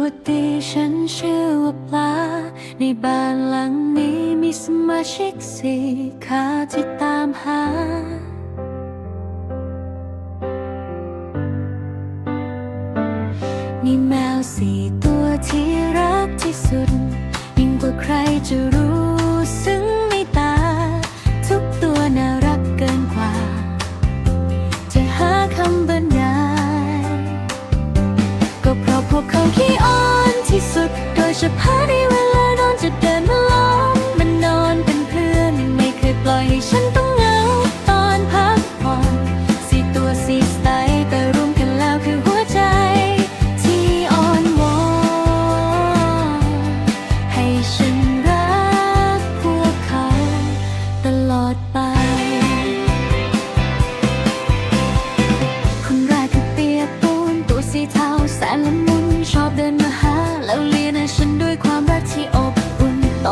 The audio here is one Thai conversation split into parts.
วัสดีฉันชื่อว่าปลา ในบ้านหลังนี้มีสมาชิกสี่ขาที่ตามหา นี่แมวสี่ตัวที่รักที่สุดยิ่งกว่าใครจะ สุดโ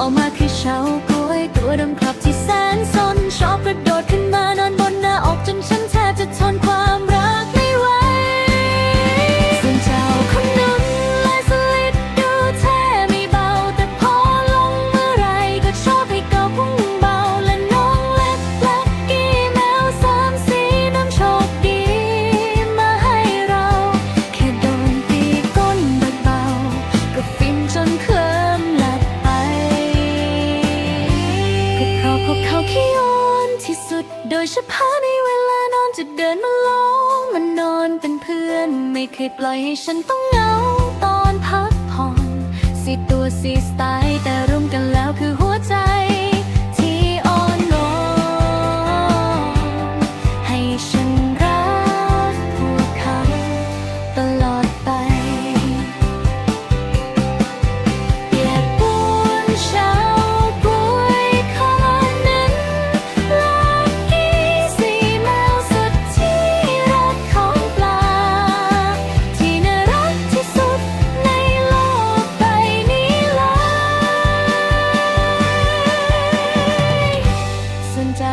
ออกมาคือเฉากล้วยตัวดำคลับที่แสนซนชอบกระโดดขึ้น ขี้อ้อนที่สุด โดยเฉพาะในเวลานอนจะเดินมาล้อมมันนอนเป็นเพื่อน ไม่เคยปล่อยให้ฉันต้องเหงาตอนพักผ่อนสีตัวสีสไตล์แต่รวมกันแล้วคือหัว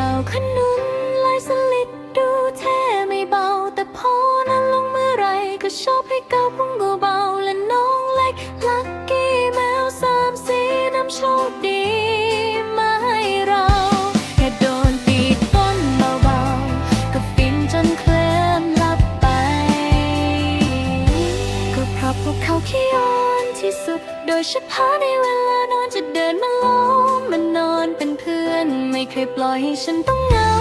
ส่วนเจ้าขนุนลายสลิดดูแท้ไม่เบา แต่พอนั้นลงเมื่อไรก็ชอบให้เกาพุงกูเบาและน้องเล็กลักกี้แมวสามสีน้ำโชคดีมาให้เรา แค่โดนตีต้นเบาๆก็ฟินจนเคลิ้มหลับไป ก็เพราะพวกเขาขี้อ้อนที่สุด โดยเฉพาะในเวลานอนจะเดินมา ไม่เคยปล่อยให้ฉันต้องเหงา